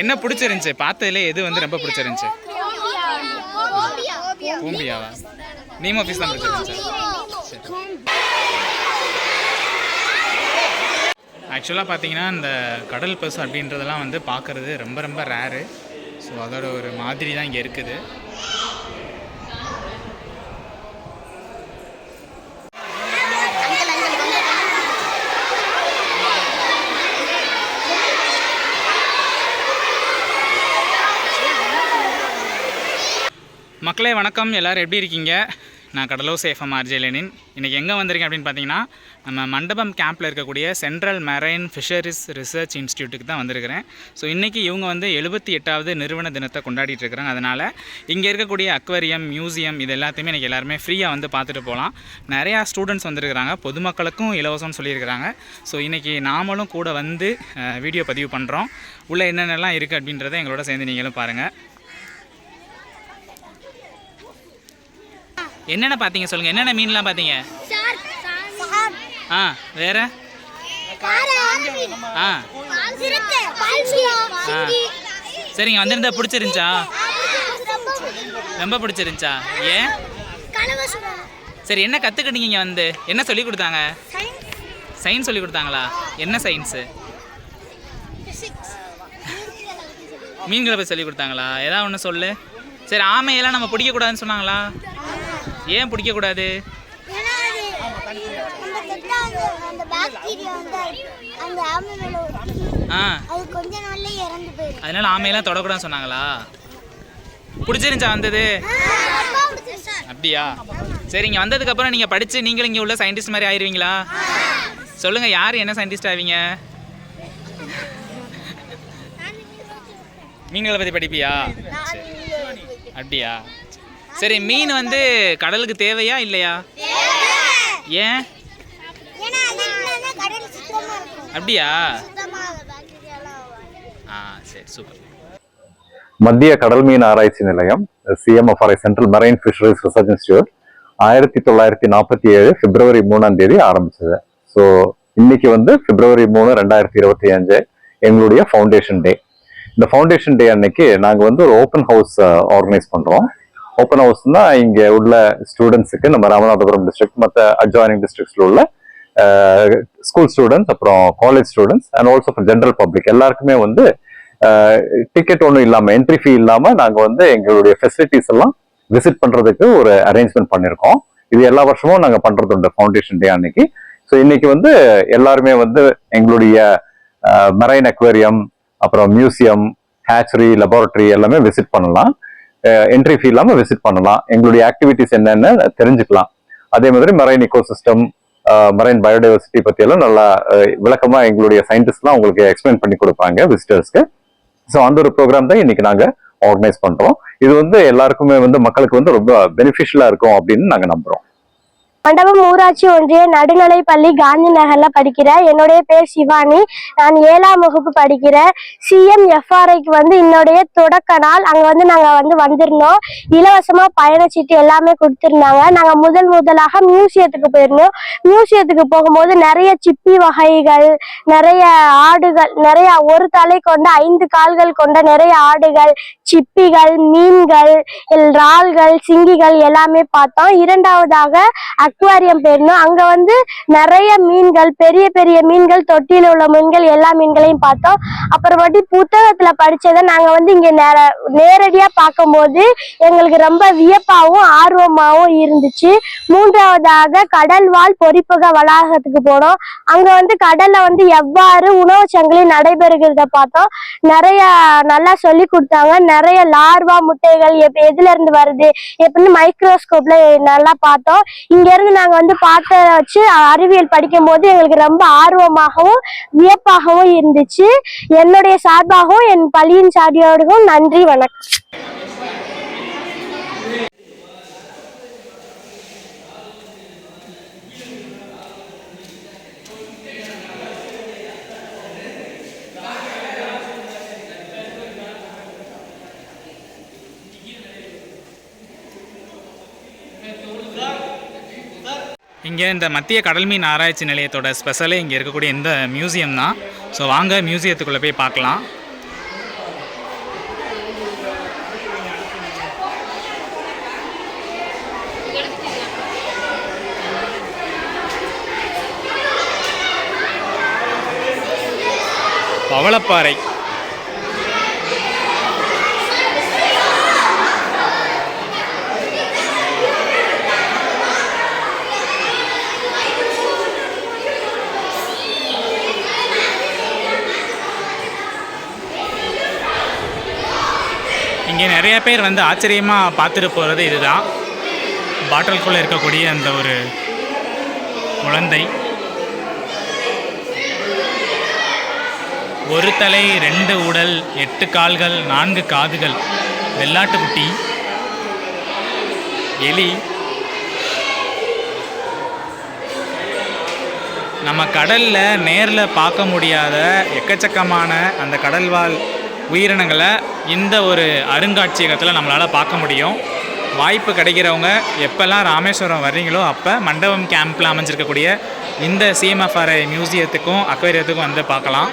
என்ன பிடிச்சிருந்துச்சு? பார்த்ததுல எது வந்து ரொம்ப பிடிச்சிருந்துச்சு? பூம்பியாவா? நீம் ஆஃபீஸ் தான் பிடிச்சிருந்துச்சு ஆக்சுவலாக பார்த்தீங்கன்னா இந்த கடல் பசு அப்படின்றதெல்லாம் வந்து பார்க்குறது ரொம்ப ரொம்ப ரேரு ஸோ அதோட ஒரு மாதிரி தான் இங்கே இருக்குது. மக்களே வணக்கம். எல்லோரும் எப்படி இருக்கீங்க? நான் கடலோசை சேஃபம் ஆர்ஜே லெனின். இன்றைக்கி எங்கே வந்திருக்கேன் அப்படின்னு பார்த்தீங்கன்னா நம்ம மண்டபம் கேம்பில் இருக்கக்கூடிய சென்ட்ரல் மெரைன் ஃபிஷரிஸ் ரிசர்ச் இன்ஸ்டியூட்டுக்கு தான் வந்திருக்கிறேன். ஸோ இன்றைக்கி இவங்க வந்து எழுபத்தி எட்டாவது நிறுவன தினத்தை கொண்டாடிட்டு இருக்கிறாங்க அதனால் இங்கே இருக்கக்கூடிய அக்வரியம் மியூசியம் இது எல்லாத்தையுமே இன்றைக்கி எல்லாருமே ஃப்ரீயாக வந்து பார்த்துட்டு போகலாம். நிறையா ஸ்டூடெண்ட்ஸ் வந்திருக்கிறாங்க. பொதுமக்களுக்கும் இலவசம்னு சொல்லியிருக்கிறாங்க. ஸோ இன்றைக்கி நாமளும் கூட வந்து வீடியோ பதிவு பண்ணுறோம் உள்ளே என்னென்னலாம் இருக்குது அப்படின்றத எங்களோட சேர்ந்து நீங்களும் பாருங்கள் என்னென்ன பார்த்தீங்க சொல்லுங்கள் என்னென்ன மீன்லாம் பார்த்தீங்க? ஆ வேற? ஆ. சரிங்க வந்திருந்தா பிடிச்சிருந்துச்சா? ரொம்ப பிடிச்சிருந்துச்சா. ஏன் சரி என்ன கற்றுக்கிட்டீங்க இங்கே வந்து? என்ன சொல்லி கொடுத்தாங்க? சயின்ஸ் சொல்லி கொடுத்தாங்களா? என்ன சயின்ஸு மீன்களை பற்றி சொல்லி கொடுத்தாங்களா? ஏதாவது ஒன்று சொல்லு. சரி ஆமையெல்லாம் நம்ம பிடிக்கக்கூடாதுன்னு சொன்னாங்களா? ஏன் பிடிக்கக்கூடாது? ஆ. அதனால ஆமையெல்லாம் தொடக்கூடாதுன்னு சொன்னாங்களா? பிடிச்சிருந்துச்சா வந்தது? அப்படியா? சரி இங்கே வந்ததுக்கப்புறம் நீங்கள் படித்து நீங்களும் இங்கே உள்ள சயின்டிஸ்ட் மாதிரி ஆயிருவீங்களா? சொல்லுங்கள் யார் என்ன சயின்டிஸ்ட் ஆவீங்க? மீன்களை பற்றி படிப்பியா. அப்படியா? சரி மீன் வந்து கடலுக்கு தேவையா இல்லையா? ஏன்? ஏன்னா அது இருந்தாதான் கடல் சுத்தமா இருக்கும். அப்படியா? சுத்தமா பாக்டீரியாலாம் ஆ சரி சூப்பர் மத்திய கடல் மீன் ஆராய்ச்சி நிலையம் CMFRI central marine fisheries research institute ஆயிரத்தி தொள்ளாயிரத்தி நாற்பத்தி ஏழு பிப்ரவரி மூணாம் தேதி ஆரம்பிச்சது. ஸோ இன்னைக்கு வந்து பிப்ரவரி மூணு ரெண்டாயிரத்தி இருபத்தி அஞ்சு எங்களுடைய ஃபவுண்டேஷன் டே இந்த ஃபவுண்டேஷன் டே அன்னைக்கு நாங்கள் வந்து ஒரு ஓப்பன் ஹவுஸ் ஆர்கனைஸ் பண்ணுறோம் ஓப்பன் ஹவுஸ் தான் இங்கே உள்ள ஸ்டூடெண்ட்ஸுக்கு நம்ம ராமநாதபுரம் டிஸ்ட்ரிக்ட் மற்ற அட்ஜாயினிங் டிஸ்ட்ரிக்ட்ஸில் உள்ள ஸ்கூல் ஸ்டூடெண்ட்ஸ் அப்புறம் college students and also for general public எல்லாருக்குமே வந்து டிக்கெட் ஒன்றும் இல்லாமல் என்ட்ரி ஃபீ இல்லாமல் நாங்கள் வந்து எங்களுடைய ஃபெசிலிட்டிஸ் எல்லாம் விசிட் பண்ணுறதுக்கு ஒரு அரேஞ்ச்மெண்ட் பண்ணியிருக்கோம் இது எல்லா வருஷமும் நாங்கள் பண்ணுறது உண்டு ஃபவுண்டேஷன் டே அன்னைக்கு. ஸோ இன்னைக்கு வந்து எல்லாருமே வந்து எங்களுடைய மெரைன் அக்வேரியம் அப்புறம் மியூசியம் ஹேச்சரி லெபார்டரி எல்லாமே விசிட் பண்ணலாம். என்ட்ரி ஃபீ இல்லாமல் விசிட் பண்ணலாம். எங்களுடைய ஆக்டிவிட்டிஸ் என்னென்னு தெரிஞ்சுக்கலாம். அதே மாதிரி மெரைன் இக்கோசிஸ்டம் மரைன் பயோடைவர்சிட்டி பத்தி எல்லாம் நல்லா விளக்கமாக விளக்கமா எங்களுடைய சயின்டிஸ்ட்லாம் உங்களுக்கு எக்ஸ்பிளைன் பண்ணி கொடுப்பாங்க விசிட்டர்ஸ்க்கு ஸோ அந்த ஒரு ப்ரோக்ராம் தான் இன்னைக்கு நாங்க ஆர்கனைஸ் பண்றோம். இது வந்து எல்லாருக்குமே வந்து மக்களுக்கு வந்து ரொம்ப பெனிஃபிஷியலா இருக்கும் அப்படின்னு நாங்க நம்புறோம். மண்டபம் ஊராட்சி ஒன்றிய நடுநிலைப்பள்ளி காந்தி நகர்ல படிக்கிறேன் என்னுடைய பேர் சிவானி. நான் ஏழாம் வகுப்பு படிக்கிறேன் சிஎம் எஃப்ஆர்ஐக்கு வந்து என்னுடைய தொடக்க நாள் அங்க வந்து நாங்க வந்து வந்திருந்தோம். இலவசமா பயணச்சீட்டு எல்லாமே கொடுத்திருந்தாங்க. நாங்க முதல் முதலாக மியூசியத்துக்கு போயிருந்தோம். மியூசியத்துக்கு போகும்போது நிறைய சிப்பி வகைகள் நிறைய ஆடுகள் நிறைய ஒரு தலை கொண்ட ஐந்து கால்கள் கொண்ட நிறைய ஆடுகள் சிப்பிகள் மீன்கள் இறால்கள் சிங்கிகள் எல்லாமே பார்த்தோம். இரண்டாவதாக அக்வாரியம் போயிருந்தோம் அங்க வந்து நிறைய மீன்கள் பெரிய பெரிய மீன்கள் தொட்டியில் உள்ள மீன்கள் எல்லா மீன்களையும் பார்த்தோம். அப்புறமாட்டி புத்தகத்துல படிச்சதை நாங்க வந்து இங்க நேர- நேரடியா பார்க்கும்போது எங்களுக்கு ரொம்ப வியப்பாகவும் ஆர்வமாகவும் இருந்துச்சு. மூன்றாவதாக கடல்வாழ் பொறிப்பக வளாகத்துக்கு போனோம். அங்க வந்து கடல்ல வந்து எவ்வாறு உணவு சங்கிலி நடைபெறுகிறத பார்த்தோம். நிறைய நல்லா சொல்லி கொடுத்தாங்க. நிறைய லார்வா முட்டைகள் எப் எதுல இருந்து வருது எப்படின்னு மைக்ரோஸ்கோப்ல நல்லா பார்த்தோம். இங்க இருந்து நாங்க வந்து பார்த்த வச்சு அறிவியல் படிக்கும் போது எங்களுக்கு ரொம்ப ஆர்வமாகவும் வியப்பாகவும் இருந்துச்சு. என்னுடைய சார்பாகவும் என் பள்ளியின் சார்பியோடவும் நன்றி வணக்கம். இங்கே இந்த மத்திய கடல் மீன் ஆராய்ச்சி நிலையத்தோட ஸ்பெஷலே இங்கே இருக்கக்கூடிய இந்த மியூசியம் தான். ஸோ வாங்க மியூசியத்துக்குள்ளே போய் பார்க்கலாம். பவளப்பாறை. இங்கே நிறைய பேர் வந்து ஆச்சரியமாக பார்த்துட்டு போகிறது இதுதான். பாட்டில்குள்ளே இருக்கக்கூடிய அந்த ஒரு குழந்தை. ஒரு தலை ரெண்டு உடல் எட்டு கால்கள் நான்கு காதுகள். வெள்ளாட்டுக்குட்டி. எலி. நம்ம கடலில் நேரில் பார்க்க முடியாத எக்கச்சக்கமான அந்த கடல்வாழ் உயிரினங்களை இந்த ஒரு அருங்காட்சியகத்தில் நம்மளால் பார்க்க முடியும். வாய்ப்பு கிடைக்கிறவங்க எப்போல்லாம் ராமேஸ்வரம் வர்றீங்களோ அப்போ மண்டபம் கேம்பில் அமைஞ்சிருக்கக்கூடிய இந்த சிஎம்எஃப்ஆர்ஐ மியூசியத்துக்கும் அக்வேரியத்துக்கும் வந்து பார்க்கலாம்.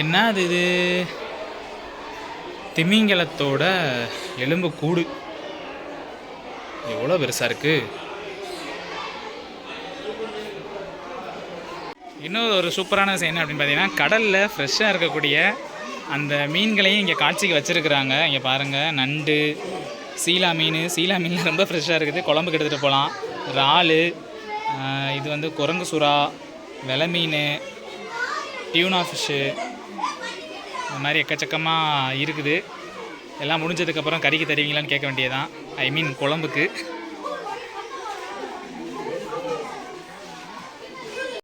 என்ன அது இது? திமிங்கலத்தோட எலும்பு கூடு எவ்வளோ பெருசாக இருக்குது இன்னொரு ஒரு சூப்பரான விஷயம் என்ன அப்படின்னு பார்த்தீங்கன்னா கடலில் ஃப்ரெஷ்ஷாக இருக்கக்கூடிய அந்த மீன்களையும் இங்கே காட்சிக்கு வச்சுருக்குறாங்க. இங்கே பாருங்கள் நண்டு சீலா மீன். சீலா மீன் ரொம்ப ஃப்ரெஷ்ஷாக இருக்குது. குழம்புக்கு எடுத்துகிட்டு போகலாம் இறால் இது வந்து குரங்கு சுறா வெலை மீன் டியூனா ஃபிஷ்ஷு இந்த மாதிரி எக்கச்சக்கமாக இருக்குது. எல்லாம் முடிஞ்சதுக்கப்புறம் கறிக்கு தருவீங்களான்னு கேட்க வேண்டியதான் ஐ மீன் குழம்புக்கு.